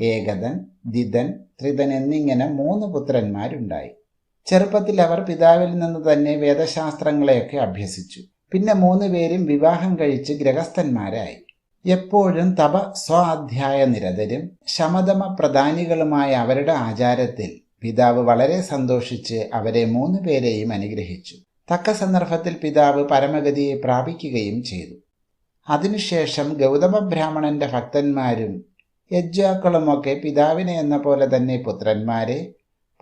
ഏകതൻ ദിതൻ ത്രിതൻ എന്നിങ്ങനെ മൂന്ന് പുത്രന്മാരുണ്ടായി. ചെറുപ്പത്തിൽ അവർ പിതാവിൽ നിന്ന് തന്നെ വേദശാസ്ത്രങ്ങളെയൊക്കെ അഭ്യസിച്ചു. പിന്നെ മൂന്ന് പേരും വിവാഹം കഴിച്ച് ഗ്രഹസ്ഥന്മാരായി എപ്പോഴും തപ സ്വാധ്യായ നിരതരും ശമതമ പ്രധാനികളുമായ അവരുടെ ആചാരത്തിൽ പിതാവ് വളരെ സന്തോഷിച്ച് അവരെ മൂന്ന് പേരെയും അനുഗ്രഹിച്ചു. തക്ക സന്ദർഭത്തിൽ പിതാവ് പരമഗതിയെ പ്രാപിക്കുകയും ചെയ്തു. അതിനുശേഷം ഗൗതമ ബ്രാഹ്മണന്റെ ഭക്തന്മാരും യജ്വാക്കളുമൊക്കെ പിതാവിനെ എന്ന പോലെ തന്നെ പുത്രന്മാരെ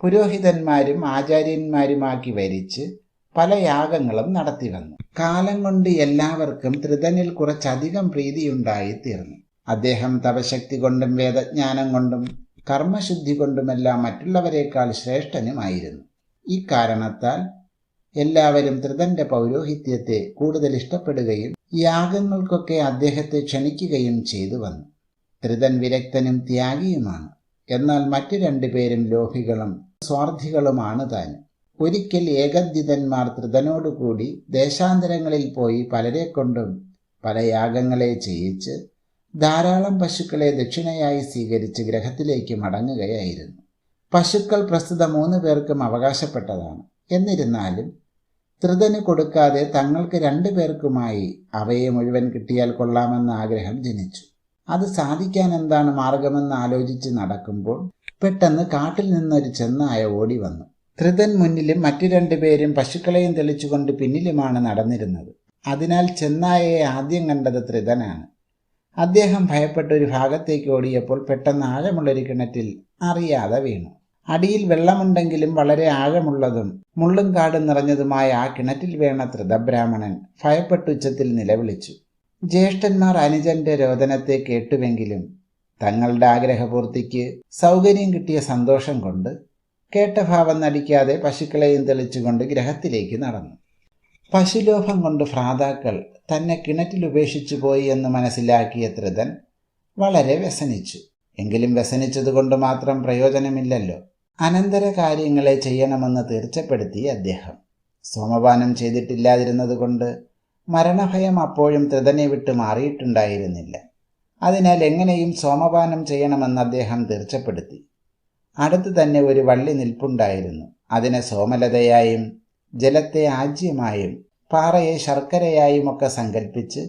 പുരോഹിതന്മാരും ആചാര്യന്മാരുമാക്കി വരിച്ച് പല യാഗങ്ങളും നടത്തി വന്നു. കാലം കൊണ്ട് എല്ലാവർക്കും ത്രിതനിൽ കുറച്ചധികം പ്രീതിയുണ്ടായി തീർന്നു. അദ്ദേഹം തപശക്തി കൊണ്ടും വേദജ്ഞാനം കൊണ്ടും കർമ്മശുദ്ധി കൊണ്ടുമെല്ലാം മറ്റുള്ളവരെക്കാൾ ശ്രേഷ്ഠനുമായിരുന്നു. കാരണത്താൽ എല്ലാവരും ത്രിതന്റെ പൗരോഹിത്യത്തെ കൂടുതൽ ഇഷ്ടപ്പെടുകയും യാഗങ്ങൾക്കൊക്കെ അദ്ദേഹത്തെ ക്ഷണിക്കുകയും ചെയ്തു വന്നു. ത്രിതൻ വിരക്തനും ത്യാഗിയുമാണ്. എന്നാൽ മറ്റു രണ്ടു രണ്ടുപേരും ലോഹികളും സ്വാർത്ഥികളുമാണ് താനും ഒരിക്കൽ ഏകദ്വിതന്മാർ ധൃതനോടുകൂടി ദേശാന്തരങ്ങളിൽ പോയി പലരെ കൊണ്ടും പല യാഗങ്ങളെ ചെയ്യിച്ച് ധാരാളം പശുക്കളെ ദക്ഷിണയായി സ്വീകരിച്ച് ഗ്രഹത്തിലേക്ക് മടങ്ങുകയായിരുന്നു. പശുക്കൾ പ്രസ്തുത മൂന്ന് പേർക്കും അവകാശപ്പെട്ടതാണ്. എന്നിരുന്നാലും ത്രിതന് കൊടുക്കാതെ തങ്ങൾക്ക് രണ്ടു പേർക്കുമായി അവയെ മുഴുവൻ കിട്ടിയാൽ കൊള്ളാമെന്ന ആഗ്രഹം ജനിച്ചു. അത് സാധിക്കാൻ എന്താണ് മാർഗമെന്ന് ആലോചിച്ച് നടക്കുമ്പോൾ പെട്ടെന്ന് കാട്ടിൽ നിന്നൊരു ചെന്നായ ഓടി വന്നു. ധൃതൻ മുന്നിലും മറ്റു രണ്ടുപേരും പശുക്കളെയും തെളിച്ചുകൊണ്ട് പിന്നിലുമാണ് നടന്നിരുന്നത്. അതിനാൽ ചെന്നായയെ ആദ്യം കണ്ടത് ധൃതനാണ്. അദ്ദേഹം ഭയപ്പെട്ട ഒരു ഭാഗത്തേക്ക് ഓടിയപ്പോൾ പെട്ടെന്ന് ആഴമുള്ളൊരു കിണറ്റിൽ അറിയാതെ വീണു. അടിയിൽ വെള്ളമുണ്ടെങ്കിലും വളരെ ആഴമുള്ളതും മുള്ളും കാടും നിറഞ്ഞതുമായ ആ കിണറ്റിൽ വീണ ത്രിതബ്രാഹ്മണൻ ഭയപ്പെട്ടുച്ചത്തിൽ നിലവിളിച്ചു. ജ്യേഷ്ഠന്മാർ അനുജന്റെ രോദനത്തെ കേട്ടുവെങ്കിലും തങ്ങളുടെ ആഗ്രഹപൂർത്തിക്ക് സൗകര്യം കിട്ടിയ സന്തോഷം കൊണ്ട് കേട്ട ഭാവം നടിക്കാതെ പശുക്കളെയും തെളിച്ചുകൊണ്ട് ഗ്രഹത്തിലേക്ക് നടന്നു. പശുലോഭം കൊണ്ട് ഭ്രാതാക്കൾ തന്നെ കിണറ്റിൽ ഉപേക്ഷിച്ചു പോയി എന്ന് മനസ്സിലാക്കിയ ത്രിതൻ വളരെ വ്യസനിച്ചു. എങ്കിലും വ്യസനിച്ചതുകൊണ്ട് മാത്രം പ്രയോജനമില്ലല്ലോ. അനന്തര കാര്യങ്ങളെ ചെയ്യണമെന്ന് തീർച്ചപ്പെടുത്തി അദ്ദേഹം. സോമപാനം ചെയ്തിട്ടില്ലാതിരുന്നതുകൊണ്ട് മരണഭയം അപ്പോഴും ത്രിതനെ വിട്ട് മാറിയിട്ടുണ്ടായിരുന്നില്ല. അതിനാൽ എങ്ങനെയും സോമപാനം ചെയ്യണമെന്ന് അദ്ദേഹം തീർച്ചപ്പെടുത്തി. അടുത്ത് തന്നെ ഒരു വള്ളി നിൽപ്പുണ്ടായിരുന്നു. അതിനെ സോമലതയായും ജലത്തെ ആജ്യമായും പാറയെ ശർക്കരയായുമൊക്കെ സങ്കല്പിച്ച്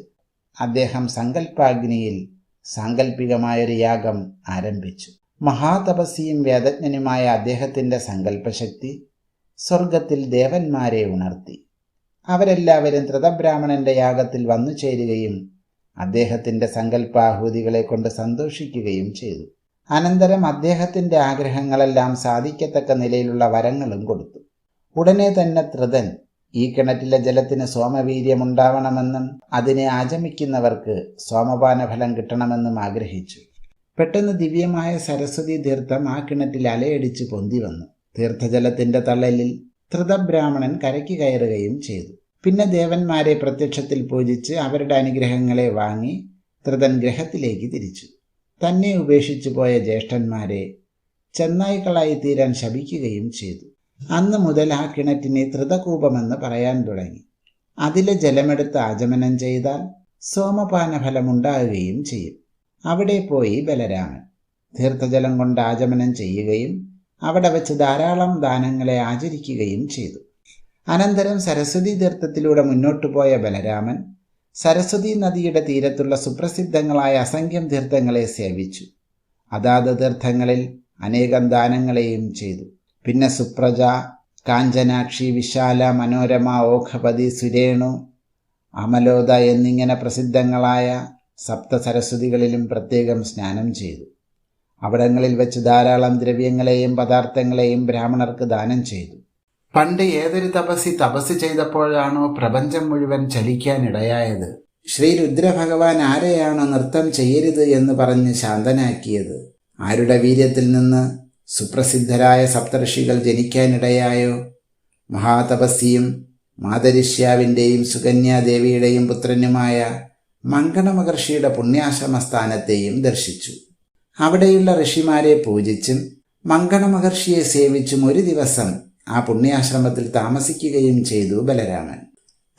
അദ്ദേഹം സങ്കല്പാഗ്നിയിൽ സാങ്കല്പികമായൊരു യാഗം ആരംഭിച്ചു. മഹാതപസ്വിയും വേദജ്ഞനുമായ അദ്ദേഹത്തിന്റെ സങ്കല്പശക്തി സ്വർഗത്തിൽ ദേവന്മാരെ ഉണർത്തി. അവരെല്ലാവരും ധൃതബ്രാഹ്മണന്റെ യാഗത്തിൽ വന്നു ചേരുകയും അദ്ദേഹത്തിന്റെ സങ്കല്പാഹൂതികളെ കൊണ്ട് സന്തോഷിക്കുകയും ചെയ്തു. അനന്തരം അദ്ദേഹത്തിന്റെ ആഗ്രഹങ്ങളെല്ലാം സാധിക്കത്തക്ക നിലയിലുള്ള വരങ്ങളും കൊടുത്തു. ഉടനെ തന്നെ ത്രിതൻ ഈ കിണറ്റിലെ ജലത്തിന് സോമവീര്യമുണ്ടാവണമെന്നും അതിനെ ആചമിക്കുന്നവർക്ക് സോമപാന ഫലം കിട്ടണമെന്നും ആഗ്രഹിച്ചു. പെട്ടെന്ന് ദിവ്യമായ സരസ്വതി തീർത്ഥം ആ കിണറ്റിൽ അലയടിച്ച് പൊന്തി വന്നു. തീർത്ഥജലത്തിന്റെ തള്ളലിൽ ധൃതബ്രാഹ്മണൻ കരയ്ക്ക് കയറുകയും ചെയ്തു. പിന്നെ ദേവന്മാരെ പ്രത്യക്ഷത്തിൽ പൂജിച്ച് അവരുടെ അനുഗ്രഹങ്ങളെ വാങ്ങി ധൃതൻ ഗ്രഹത്തിലേക്ക് തിരിച്ചു. തന്നെ ഉപേക്ഷിച്ചു പോയ ജ്യേഷ്ഠന്മാരെ ചെന്നായ്ക്കളായി തീരാൻ ശപിക്കുകയും ചെയ്തു. അന്ന് മുതൽ ആ കിണറ്റിനെ ധൃതകൂപമെന്ന് പറയാൻ തുടങ്ങി. അതിലെ ജലമെടുത്ത് ആചമനം ചെയ്താൽ സോമപാന ഫലമുണ്ടാകുകയും ചെയ്യും. അവിടെ പോയി ബലരാമൻ. തീർത്ഥജലം കൊണ്ട് ആചമനം ചെയ്യുകയും അവിടെ വെച്ച് ധാരാളം ദാനങ്ങളെ ആചരിക്കുകയും ചെയ്തു. അനന്തരം സരസ്വതി തീർത്ഥത്തിലൂടെ മുന്നോട്ടു പോയ ബലരാമൻ സരസ്വതി നദിയുടെ തീരത്തുള്ള സുപ്രസിദ്ധങ്ങളായ അസംഖ്യം തീർത്ഥങ്ങളെ സേവിച്ചു. അതാത് തീർത്ഥങ്ങളിൽ അനേകം ദാനങ്ങളെയും ചെയ്തു. പിന്നെ സുപ്രജ കാഞ്ചനാക്ഷി വിശാല മനോരമ ഓഘപതി സുരേണു അമലോദ എന്നിങ്ങനെ പ്രസിദ്ധങ്ങളായ സപ്ത സരസ്വതികളിലും പ്രത്യേകം സ്നാനം ചെയ്തു. അവിടങ്ങളിൽ വെച്ച് ധാരാളം ദ്രവ്യങ്ങളെയും പദാർത്ഥങ്ങളെയും ബ്രാഹ്മണർക്ക് ദാനം ചെയ്തു. പണ്ട് ഏതൊരു തപസ്സി തപസ് ചെയ്തപ്പോഴാണോ പ്രപഞ്ചം മുഴുവൻ ചലിക്കാനിടയായത് ശ്രീ രുദ്രഭഗവാൻ ആരെയാണോ നൃത്തം ചെയ്യരുത് എന്ന് പറഞ്ഞ് ശാന്തനാക്കിയത്? ആരുടെ വീര്യത്തിൽ നിന്ന് സുപ്രസിദ്ധരായ സപ്തർഷികൾ ജനിക്കാനിടയായോ മഹാതപസ്സിയും മാതരിഷ്യാവിന്റെയും സുകന്യാദേവിയുടെയും പുത്രനുമായ മങ്കണ മഹർഷിയുടെ പുണ്യാശ്രമ സ്ഥാനത്തെയും ദർശിച്ചു. അവിടെയുള്ള ഋഷിമാരെ പൂജിച്ചും മങ്കണ മഹർഷിയെ സേവിച്ചും ഒരു ദിവസം ആ പുണ്യാശ്രമത്തിൽ താമസിക്കുകയും ചെയ്തു ബലരാമൻ.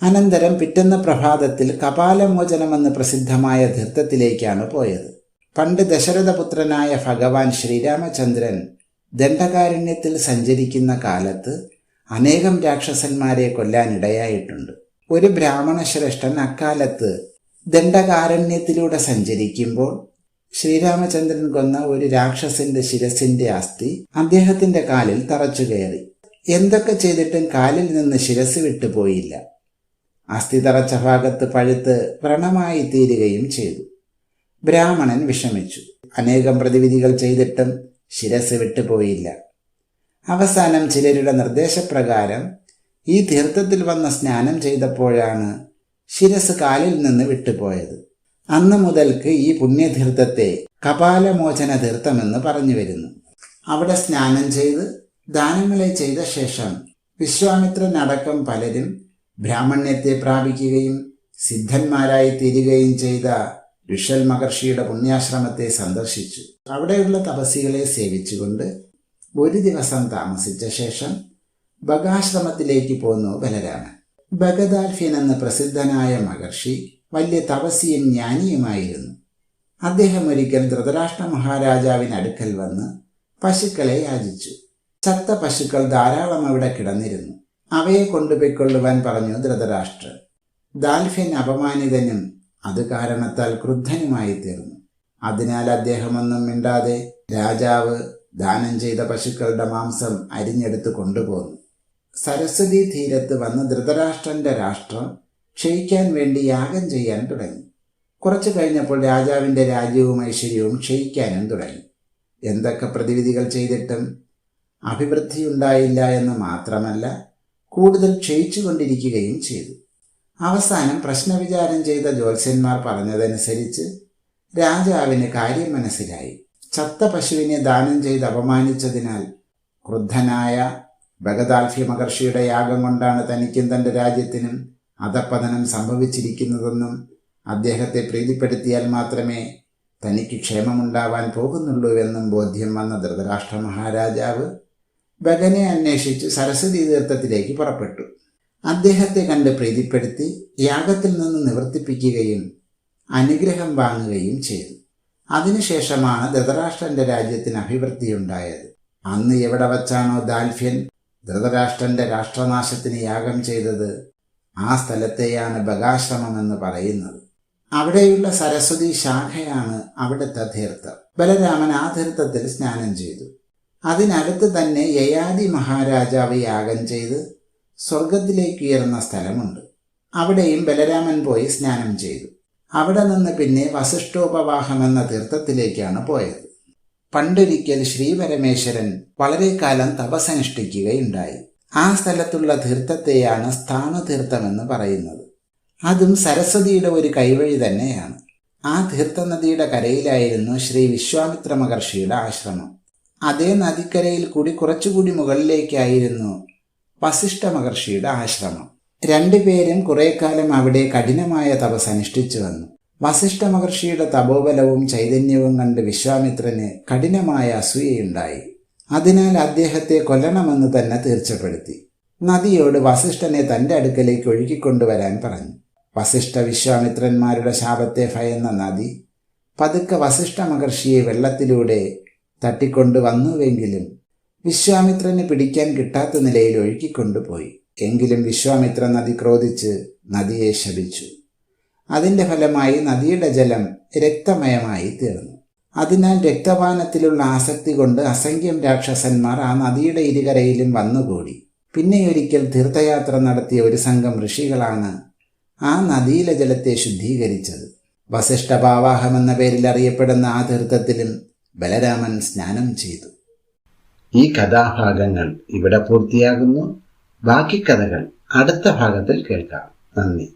അനന്തരം പിറ്റെന്ന പ്രഭാതത്തിൽ കപാലമോചനമെന്ന് പ്രസിദ്ധമായ തീർത്ഥത്തിലേക്കാണ് പോയത്. പണ്ട് ദശരഥപുത്രനായ ഭഗവാൻ ശ്രീരാമചന്ദ്രൻ ദണ്ഡകാരണ്യത്തിൽ സഞ്ചരിക്കുന്ന കാലത്ത് അനേകം രാക്ഷസന്മാരെ കൊല്ലാനിടയായിട്ടുണ്ട്. ഒരു ബ്രാഹ്മണ ശ്രേഷ്ഠൻ അക്കാലത്ത് ദണ്ഡകാരണ്യത്തിലൂടെ സഞ്ചരിക്കുമ്പോൾ ശ്രീരാമചന്ദ്രൻ കൊന്ന ഒരു രാക്ഷസിന്റെ ശിരസിന്റെ അസ്ഥി അദ്ദേഹത്തിന്റെ കാലിൽ തറച്ചു കയറി. എന്തൊക്കെ ചെയ്തിട്ടും കാലിൽ നിന്ന് ശിരസ് വിട്ടുപോയില്ല അസ്ഥി തറച്ച ഭാഗത്ത് പഴുത്ത് വ്രണമായി തീരുകയും ചെയ്തു. ബ്രാഹ്മണൻ വിഷമിച്ചു. അനേകം പ്രതിവിധികൾ ചെയ്തിട്ടും ശിരസ് വിട്ടുപോയില്ല അവസാനം ചിലരുടെ നിർദ്ദേശപ്രകാരം ഈ തീർത്ഥത്തിൽ വന്ന സ്നാനം ചെയ്തപ്പോഴാണ് ശിരസ് കാലിൽ നിന്ന് വിട്ടുപോയത് അന്ന് മുതൽക്ക് ഈ പുണ്യതീർത്ഥത്തെ കപാലമോചന തീർത്ഥമെന്ന് പറഞ്ഞു വരുന്നു. അവിടെ സ്നാനം ചെയ്ത് ദാനങ്ങളെ ചെയ്ത ശേഷം വിശ്വാമിത്രൻ അടക്കം പലരും ബ്രാഹ്മണ്യത്തെ പ്രാപിക്കുകയും സിദ്ധന്മാരായി തീരുകയും ചെയ്ത ഋഷൽ മഹർഷിയുടെ പുണ്യാശ്രമത്തെ സന്ദർശിച്ചു. അവിടെയുള്ള തപസ്സികളെ സേവിച്ചുകൊണ്ട് ഒരു ദിവസം താമസിച്ച ശേഷം ബഗാശ്രമത്തിലേക്ക് പോന്നു ബലരാമൻ. ബഗദാൽഫ്യൻ എന്ന പ്രസിദ്ധനായ മഹർഷി വലിയ തപസിയും ജ്ഞാനിയുമായിരുന്നു. അദ്ദേഹം ഒരിക്കൽ ധൃതരാഷ്ട്ര മഹാരാജാവിനടുക്കൽ വന്ന് പശുക്കളെ യാചിച്ചു. ചത്ത പശുക്കൾ ധാരാളം അവിടെ കിടന്നിരുന്നു. അവയെ കൊണ്ടുപോയിക്കൊള്ളുവാൻ പറഞ്ഞു ധൃതരാഷ്ട്രൻ. ദാൽഫിൻ അപമാനിതനും അത് കാരണത്താൽ ക്രുദ്ധനുമായി തീർന്നു അതിനാൽ അദ്ദേഹമൊന്നും മിണ്ടാതെ രാജാവ് ദാനം ചെയ്ത പശുക്കളുടെ മാംസം അരിഞ്ഞെടുത്ത് കൊണ്ടുപോന്നു. സരസ്വതി തീരത്ത് വന്ന് ധൃതരാഷ്ട്രന്റെ രാഷ്ട്രം ക്ഷയിക്കാൻ വേണ്ടി യാഗം ചെയ്യാൻ തുടങ്ങി. കുറച്ചു കഴിഞ്ഞപ്പോൾ രാജാവിന്റെ രാജ്യവും ഐശ്വര്യവും ക്ഷയിക്കാനും തുടങ്ങി. എന്തൊക്കെ പ്രതിവിധികൾ ചെയ്തിട്ടും അഭിവൃദ്ധിയുണ്ടായില്ല എന്ന് മാത്രമല്ല കൂടുതൽ ക്ഷയിച്ചുകൊണ്ടിരിക്കുകയും ചെയ്തു. അവസാനം പ്രശ്നവിചാരം ചെയ്ത ജ്യോത്സ്യന്മാർ പറഞ്ഞതനുസരിച്ച് രാജാവിന് കാര്യം മനസ്സിലായി. ചത്ത പശുവിനെ ദാനം ചെയ്ത് അപമാനിച്ചതിനാൽ ക്രുദ്ധനായ ഭഗതാൽഫ്യ മഹർഷിയുടെ യാഗം കൊണ്ടാണ് തനിക്കും തന്റെ രാജ്യത്തിനും അധപ്പതനം സംഭവിച്ചിരിക്കുന്നതെന്നും അദ്ദേഹത്തെ പ്രീതിപ്പെടുത്തിയാൽ മാത്രമേ തനിക്ക് ക്ഷേമമുണ്ടാവാൻ പോകുന്നുള്ളൂവെന്നും ബോധ്യം വന്ന ധൃതരാഷ്ട്ര മഹാരാജാവ് ബഗനെ അന്വേഷിച്ച് സരസ്വതി തീർത്ഥത്തിലേക്ക് പുറപ്പെട്ടു. അദ്ദേഹത്തെ കണ്ട് പ്രീതിപ്പെടുത്തി യാഗത്തിൽ നിന്ന് നിവർത്തിപ്പിക്കുകയും അനുഗ്രഹം വാങ്ങുകയും ചെയ്തു. അതിനുശേഷമാണ് ധൃതരാഷ്ട്രന്റെ രാജ്യത്തിന് അഭിവൃദ്ധിയുണ്ടായത്. അന്ന് എവിടെ വച്ചാണോ ദാൽഫ്യൻ ധൃതരാഷ്ട്രന്റെ രാഷ്ട്രനാശത്തിന് യാഗം ചെയ്തത്? ആ സ്ഥലത്തെയാണ് ബഗാശ്രമം എന്ന് പറയുന്നത്. അവിടെയുള്ള സരസ്വതി ശാഖയാണ് അവിടുത്തെ തീർത്ഥം. ബലരാമൻ ആ തീർത്ഥത്തിൽ സ്നാനം ചെയ്തു. അതിനടുത്ത് തന്നെ യയാതി മഹാരാജാവ് യാഗം ചെയ്ത് സ്വർഗത്തിലേക്ക് ഉയർന്ന സ്ഥലമുണ്ട്. അവിടെയും ബലരാമൻ പോയി സ്നാനം ചെയ്തു. അവിടെ നിന്ന് പിന്നെ വസിഷ്ഠോപവാഹം എന്ന തീർത്ഥത്തിലേക്കാണ് പോയത്. പണ്ടൊരിക്കൽ ശ്രീപരമേശ്വരൻ വളരെ കാലം തപസനുഷ്ഠിക്കുകയുണ്ടായി ആ സ്ഥലത്തുള്ള തീർത്ഥത്തെയാണ് സ്ഥാനതീർത്ഥമെന്ന് പറയുന്നത്. അതും സരസ്വതിയുടെ ഒരു കൈവഴി തന്നെയാണ്. ആ തീർത്ഥനദിയുടെ കരയിലായിരുന്നു ശ്രീ വിശ്വാമിത്ര മഹർഷിയുടെ ആശ്രമം. അതേ നദിക്കരയിൽ കൂടി കുറച്ചുകൂടി മുകളിലേക്കായിരുന്നു വസിഷ്ഠ മഹർഷിയുടെ ആശ്രമം. രണ്ടുപേരും കുറെ കാലം അവിടെ കഠിനമായ തപസ് അനുഷ്ഠിച്ചു വന്നു. വസിഷ്ഠ മഹർഷിയുടെ തപോബലവും ചൈതന്യവും കണ്ട് വിശ്വാമിത്രന് കഠിനമായ അസൂയയുണ്ടായി. അതിനാൽ അദ്ദേഹത്തെ കൊല്ലണമെന്ന് തന്നെ തീർച്ചപ്പെടുത്തി. നദിയോട് വസിഷ്ഠനെ തന്റെ അടുക്കലേക്ക് ഒഴുകിക്കൊണ്ടുവരാൻ പറഞ്ഞു. വസിഷ്ഠ വിശ്വാമിത്രന്മാരുടെ ശാപത്തെ ഭയന്ന നദി പതുക്കെ വസിഷ്ഠ മഹർഷിയെ വെള്ളത്തിലൂടെ തട്ടിക്കൊണ്ടു വന്നുവെങ്കിലും വിശ്വാമിത്രനെ പിടിക്കാൻ കിട്ടാത്ത നിലയിൽ ഒഴുക്കിക്കൊണ്ടുപോയി. എങ്കിലും വിശ്വാമിത്ര നദി ക്രോധിച്ച് നദിയെ ശപിച്ചു. അതിന്റെ ഫലമായി നദിയുടെ ജലം രക്തമയമായി തീർന്നു അതിനാൽ രക്തപാനത്തിലുള്ള ആസക്തി കൊണ്ട് അസംഖ്യം രാക്ഷസന്മാർ ആ നദിയുടെ ഇരുകരയിലും വന്നുകൂടി. പിന്നെയൊരിക്കൽ തീർത്ഥയാത്ര നടത്തിയ ഒരു സംഘം ഋഷികളാണ് ആ നദിയിലെ ജലത്തെ ശുദ്ധീകരിച്ചത്. വസിഷ്ഠപാവാഹം എന്ന പേരിൽ അറിയപ്പെടുന്ന ആ തീർത്ഥത്തിലും ബലരാമൻ സ്നാനം ചെയ്തു. ഈ കഥാഭാഗങ്ങൾ ഇവിടെ പൂർത്തിയാകുന്നു. ബാക്കി കഥകൾ അടുത്ത ഭാഗത്തിൽ കേൾക്കാം. നന്ദി.